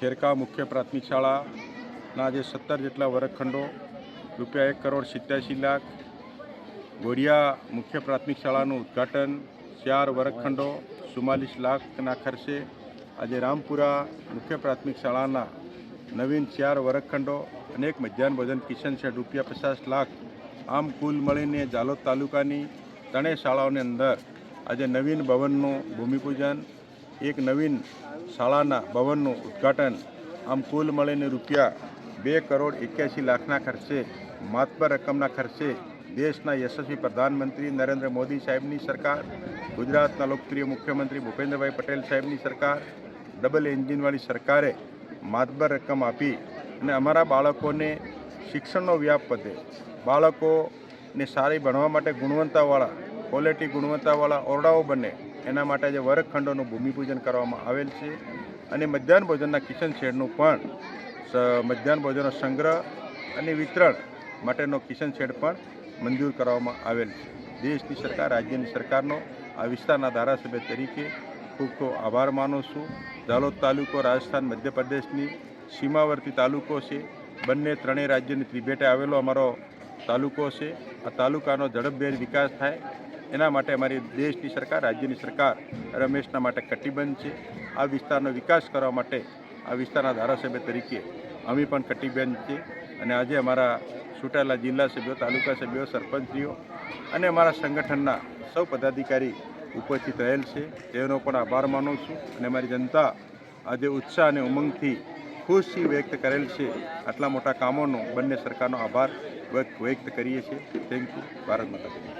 ખેરકા મુખ્ય પ્રાથમિક શાળાના જે સત્તર જેટલા વર્ગખંડો, રૂપિયા એક કરોડ સિત્યાસી લાખ ગોડિયા મુખ્ય પ્રાથમિક શાળાનું ઉદ્ઘાટન, ચાર વર્ગખંડો, ચુમ્માલીસ લાખના ખર્ચે આજે રામપુરા મુખ્ય પ્રાથમિક શાળાના નવીન ચાર વર્ગખંડો અનેક મધ્યાહન ભોજન કિશન શેડ રૂપિયા પચાસ લાખ, આમ કુલ મળીને જાલોદ તાલુકાની ત્રણેય શાળાઓની અંદર આજે નવીન ભવનનું ભૂમિપૂજન એક નવીન શાળાના ભવનનું ઉદ્ઘાટન. આમ કુલ મળીને રૂપિયા બે કરોડ એક્યાસી લાખના ખર્ચે માતબર રકમના ખર્ચે દેશના યશસ્વી પ્રધાનમંત્રી નરેન્દ્ર મોદી સાહેબની સરકાર, ગુજરાતના લોકપ્રિય મુખ્યમંત્રી ભૂપેન્દ્રભાઈ પટેલ સાહેબની સરકાર, ડબલ એન્જિનવાળી સરકારે માતબર રકમ આપી અને અમારા બાળકોને શિક્ષણનો વ્યાપ વધે. બાળકોને સારી ભણવા માટે ગુણવત્તાવાળા ક્વોલિટી ગુણવત્તાવાળા ઓરડાઓ બને. એના માટે જે વર્ગખંડોનું ભૂમિપૂજન કરવામાં આવેલ છે અને મધ્યાહન ભોજનના કિચન શેડનું પણ મધ્યાહન ભોજનનો સંગ્રહ અને વિતરણ માટેનો કિચન શેડ પણ મંજૂર કરવામાં આવેલ છે. દેશની સરકાર, રાજ્યની સરકારનો આ વિસ્તારના ધારાસભ્ય તરીકે ખૂબ ખૂબ આભાર માનું છું. ઝાલોદ તાલુકો, રાજસ્થાન, મધ્યપ્રદેશની સીમાવર્તી તાલુકો છે. બંને ત્રણેય રાજ્યની ત્રિભેટે આવેલો અમારો તાલુકો છે. આ તાલુકાનો ઝડપભેર વિકાસ થાય એના માટે અમારી દેશની સરકાર, રાજ્યની સરકાર રમેશના માટે કટિબદ્ધ છે. આ વિસ્તારનો વિકાસ કરવા માટે આ વિસ્તારના ધારાસભ્ય તરીકે અમે પણ કટિબદ્ધ છે અને આજે અમારા છૂટાયેલા જિલ્લા સભ્યો, તાલુકા સભ્યો, સરપંચીઓ અને અમારા સંગઠનના સૌ પદાધિકારી ઉપસ્થિત રહેલ છે. તેનો પણ આભાર માનું છું અને અમારી જનતા આજે ઉત્સાહ અને ઉમંગથી ખુશી વ્યક્ત કરેલ છે. આટલા મોટા કામોનો બંને સરકારનો આભાર વ્યક્ત વ્યક્ત કરીએ છીએ. થેન્ક યુ ભારત માતા